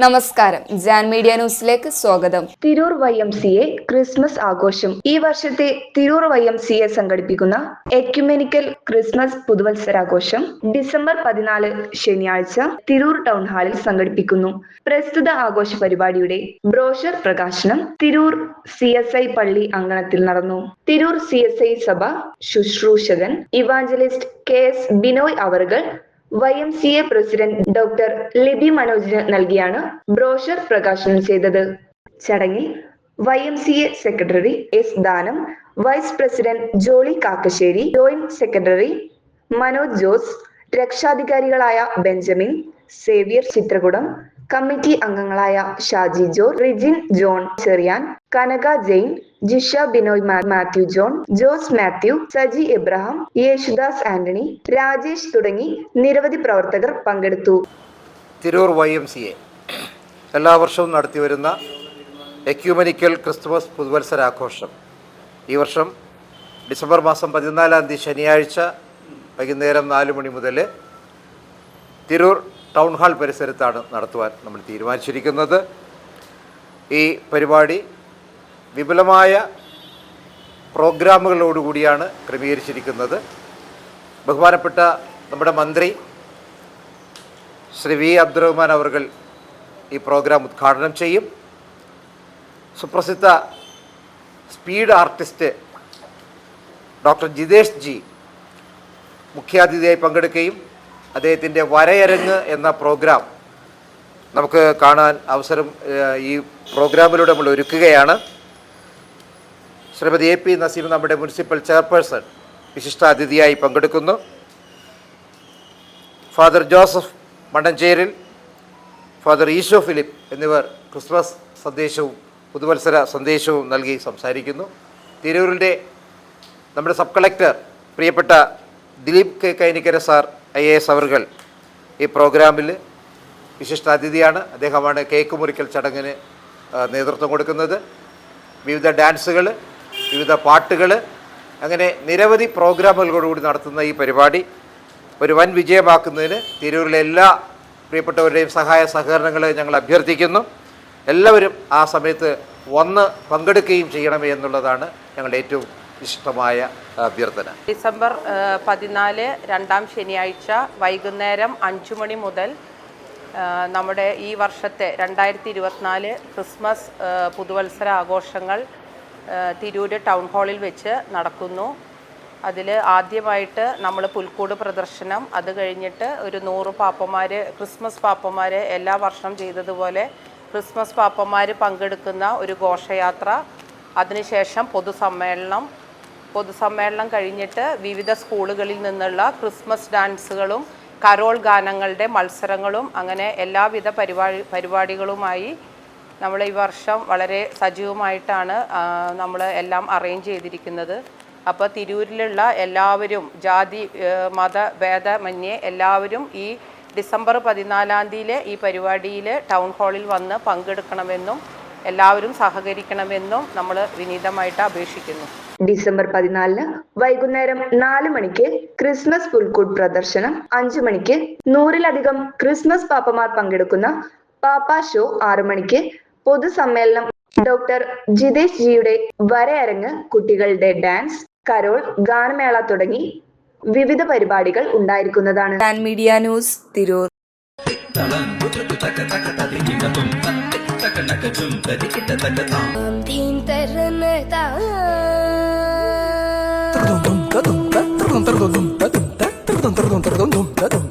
നമസ്കാരം. ജാൻ മീഡിയ ന്യൂസിലേക്ക് സ്വാഗതം. Tirur Y M C A Christmas ആഘോഷം. ഈ വർഷത്തെ Tirur Y M C A സംഘടിപ്പിക്കുന്ന എക്യുമെനിക്കൽ ക്രിസ്മസ് പുതുവത്സരാഘോഷം ഡിസംബർ പതിനാല് ശനിയാഴ്ച തിരൂർ ടൗൺ ഹാളിൽ സംഘടിപ്പിക്കുന്നു. പ്രസ്തുത ആഘോഷ പരിപാടിയുടെ ബ്രോഷർ പ്രകാശനം തിരൂർ സി എസ് ഐ പള്ളി അങ്കണത്തിൽ നടന്നു. തിരൂർ സി എസ് ഐ സഭ ശുശ്രൂഷകൻ ഇവാഞ്ചലിസ്റ്റ് കെ എസ് ബിനോയ് അവറുകൾ Y M C A president doctor Libi മനോജിന് നൽകിയാണ് ബ്രോഷർ പ്രകാശനം ചെയ്തത്. ചടങ്ങിൽ Y M C A secretary S Danam vice president Jolly Kakkassery joint secretary Manoj Jose രക്ഷാധികാരികളായ Benjamin Xavier ചിത്രകുടം committee അംഗങ്ങളായ ഷാജി ജോർ Rijin John Cherian Kanaka Jain Jisha Binoy Mathew John Jose Mathew Saji Abraham Yesudas Antony Rajesh തുടങ്ങി നിരവധി പ്രവർത്തകർ പങ്കെടുത്തു. Tirur Y M C A. എല്ലാ വർഷവും നടത്തിവരുന്ന എക്യൂമനിക്കൽ ക്രിസ്തുമസ് പുതുവത്സരാഘോഷം. ഈ വർഷം ഡിസംബർ മാസം പതിനാലാം തീയതി ശനിയാഴ്ച വൈകുന്നേരം നാല് മണി മുതൽ തിരൂർ ടൗൺ ഹാൾ പരിസരത്താണ് നടത്തുവാൻ നമ്മൾ തീരുമാനിച്ചിരിക്കുന്നത്. ഈ പരിപാടി വിപുലമായ പ്രോഗ്രാമുകളോടുകൂടിയാണ് ക്രമീകരിച്ചിരിക്കുന്നത്. ബഹുമാനപ്പെട്ട നമ്മുടെ മന്ത്രി ശ്രീ വി അബ്ദുറഹ്മാൻ അവർകൾ ഈ പ്രോഗ്രാം ഉദ്ഘാടനം ചെയ്യും. സുപ്രസിദ്ധ speed artist doctor Jithesh ji മുഖ്യാതിഥിയായി പങ്കെടുക്കുകയും അദ്ദേഹത്തിന്റെ വരയരങ്ങ് എന്ന പ്രോഗ്രാം നമുക്ക് കാണാൻ അവസരം ഈ പ്രോഗ്രാമിലൂടെ നമ്മൾ ഒരുക്കുകയാണ്. ശ്രീമതി എ പി നസീം നമ്മുടെ മുനിസിപ്പൽ ചെയർപേഴ്സൺ വിശിഷ്ടാതിഥിയായി പങ്കെടുക്കുന്നു. ഫാദർ ജോസഫ് മണ്ണഞ്ചേരിൽ ഫാദർ ഈശോ ഫിലിപ്പ് എന്നിവർ ക്രിസ്മസ് സന്ദേശവും പുതുവത്സര സന്ദേശവും നൽകി സംസാരിക്കുന്നു. തിരൂരിന്റെ നമ്മുടെ സബ് കളക്ടർ പ്രിയപ്പെട്ട Dileep K Kainikkara sir I A S അവർകൾ ഈ പ്രോഗ്രാമിൽ വിശിഷ്ട അതിഥിയാണ് അദ്ദേഹമാണ് കേക്ക് മുറിക്കൽ ചടങ്ങിന് നേതൃത്വം കൊടുക്കുന്നത്. വിവിധ ഡാൻസുകൾ വിവിധ പാട്ടുകൾ അങ്ങനെ നിരവധി പ്രോഗ്രാമുകളോടുകൂടി നടത്തുന്ന ഈ പരിപാടി. ഒരു വൻ വിജയമാക്കുന്നതിന് തിരൂരിലെ എല്ലാ പ്രിയപ്പെട്ടവരുടെയും സഹായ സഹകരണങ്ങൾ ഞങ്ങൾ അഭ്യർത്ഥിക്കുന്നു. എല്ലാവരും ആ സമയത്ത് വന്ന് പങ്കെടുക്കുകയും ചെയ്യണമേ എന്നുള്ളതാണ് ഞങ്ങളുടെ ഏറ്റവും ഇഷ്ടമായ അഭ്യർത്ഥന ഡിസംബർ പതിനാല് രണ്ടാം ശനിയാഴ്ച വൈകുന്നേരം അഞ്ചു മണി മുതൽ നമ്മുടെ ഈ വർഷത്തെ രണ്ടായിരത്തി ഇരുപത്തിനാല് ക്രിസ്മസ് പുതുവത്സര ആഘോഷങ്ങൾ തിരൂര് ടൗൺ ഹാളിൽ വെച്ച് നടക്കുന്നു. അതിൽ ആദ്യമായിട്ട് നമ്മൾ പുൽക്കൂട് പ്രദർശനം അത് കഴിഞ്ഞിട്ട് ഒരു നൂറ് പാപ്പന്മാർ ക്രിസ്മസ് പാപ്പന്മാർ എല്ലാ വർഷം ചെയ്തതുപോലെ ക്രിസ്മസ് പാപ്പന്മാർ പങ്കെടുക്കുന്ന ഒരു ഘോഷയാത്ര. അതിനുശേഷം പൊതുസമ്മേളനം പൊതുസമ്മേളനം കഴിഞ്ഞിട്ട് വിവിധ സ്കൂളുകളിൽ നിന്നുള്ള ക്രിസ്മസ് ഡാൻസുകളും കരോൾ ഗാനങ്ങളുടെ മത്സരങ്ങളും അങ്ങനെ എല്ലാവിധ പരിപാടി പരിപാടികളുമായി നമ്മൾ ഈ വർഷം വളരെ സജീവമായിട്ടാണ് നമ്മൾ എല്ലാം അറേഞ്ച് ചെയ്തിരിക്കുന്നത്. അപ്പോൾ തിരൂരിലുള്ള എല്ലാവരും ജാതി മത ഭേദമന്യേ എല്ലാവരും ഈ ഡിസംബർ പതിനാലാം തീയതിയിലെ ഈ പരിപാടിയിൽ ടൗൺ ഹാളിൽ വന്ന് പങ്കെടുക്കണമെന്നും എല്ലാവരും സഹകരിക്കണമെന്നും നമ്മൾ വിനീതമായിട്ട് അപേക്ഷിക്കുന്നു. ഡിസംബർ പതിനാലിന് വൈകുന്നേരം നാല് മണിക്ക് ക്രിസ്മസ് പുൽക്കൂട് പ്രദർശനം അഞ്ചു മണിക്ക് നൂറിലധികം ക്രിസ്മസ് പാപ്പമാർ പങ്കെടുക്കുന്ന പാപ്പ ഷോ ആറു മണിക്ക് പൊതുസമ്മേളനം. ഡോക്ടർ ജിതേഷ് ജിയുടെ വരയരങ്ങ് കുട്ടികളുടെ ഡാൻസ് കരോൾ ഗാനമേള തുടങ്ങി വിവിധ പരിപാടികൾ ഉണ്ടായിരിക്കുന്നതാണ്. Media news Tirur. చలం బుదుడు తక తక తదికిన తుం తక నక జుం తదికిట తక తాం. భీంతరన తా తరుదం తరుదం తరుదం తరుదం తరుదం తరుదం తరుదం తరుదం తరుదం